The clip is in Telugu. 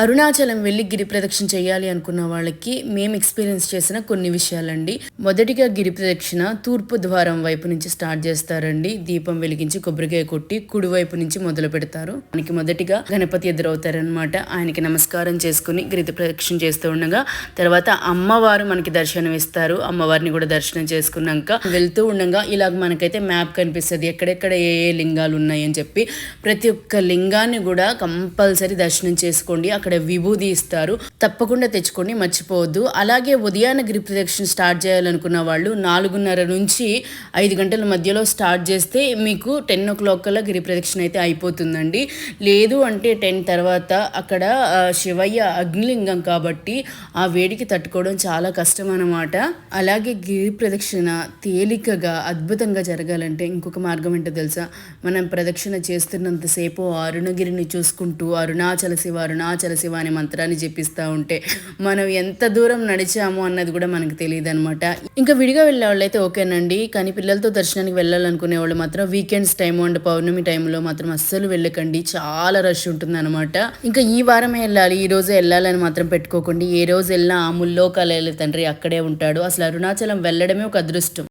అరుణాచలం వెళ్ళి గిరి ప్రదక్షిణ చేయాలి అనుకున్న వాళ్ళకి మేము ఎక్స్పీరియన్స్ చేసిన కొన్ని విషయాలండి. మొదటిగా గిరి ప్రదక్షిణ తూర్పు ద్వారం వైపు నుంచి స్టార్ట్ చేస్తారండి. దీపం వెలిగించి కొబ్బరికాయ కొట్టి కుడివైపు నుంచి మొదలు పెడతారు. మనకి మొదటిగా గణపతి ఎదురవుతారనమాట ఆయనకి నమస్కారం చేసుకుని గిరి ప్రదక్షిణ చేస్తూ ఉండగా తర్వాత అమ్మవారు మనకి దర్శనం ఇస్తారు. అమ్మవారిని కూడా దర్శనం చేసుకున్నాక వెళ్తూ ఉండగా ఇలాగ మనకైతే మ్యాప్ కనిపిస్తుంది. ఎక్కడెక్కడ ఏ ఏ లింగాలు ఉన్నాయి అని చెప్పి ప్రతి ఒక్క లింగాన్ని కూడా కంపల్సరీ దర్శనం చేసుకోండి. అక్కడ విభూది ఇస్తారు. తప్పకుండా తెచ్చుకోండి మర్చిపోవద్దు. అలాగే ఉదయాన్న గిరి ప్రదక్షిణ స్టార్ట్ చేయాలనుకున్న వాళ్ళు నాలుగున్నర నుంచి ఐదు గంటల మధ్యలో స్టార్ట్ చేస్తే మీకు టెన్ ఓ క్లాక్ కల్లా గిరి ప్రదక్షిణ అయితే అయిపోతుందండి. లేదు అంటే టెన్ తర్వాత అక్కడ శివయ్య అగ్నిలింగం కాబట్టి ఆ వేడికి తట్టుకోవడం చాలా కష్టం అన్నమాట అలాగే గిరి ప్రదక్షిణ తేలికగా అద్భుతంగా జరగాలంటే ఇంకొక మార్గం ఏంటో తెలుసా? మనం ప్రదక్షిణ చేస్తున్నంతసేపు అరుణగిరిని చూసుకుంటూ అరుణాచల శివ అరుణాచల శివ అనే మంత్రాన్ని జపిస్తూ ఉంటే మనం ఎంత దూరం నడిచాము అన్నది కూడా మనకు తెలియదు అనమాట ఇంకా విడిగా వెళ్ళే వాళ్ళు అయితే ఓకేనండి. కానీ పిల్లలతో దర్శనానికి వెళ్ళాలనుకునే వాళ్ళు మాత్రం వీకెండ్స్ టైం అండ్ పౌర్ణమి టైంలో మాత్రం అస్సలు వెళ్ళకండి. చాలా రష్ ఉంటుంది అనమాట ఇంకా ఈ వారమే వెళ్ళాలి ఈ రోజే వెళ్ళాలని మాత్రం పెట్టుకోకండి. ఏ రోజు వెళ్ళినా ఆ ముల్లోకాల తండ్రి అక్కడే ఉంటాడు. అసలు అరుణాచలం వెళ్ళడమే ఒక అదృష్టం.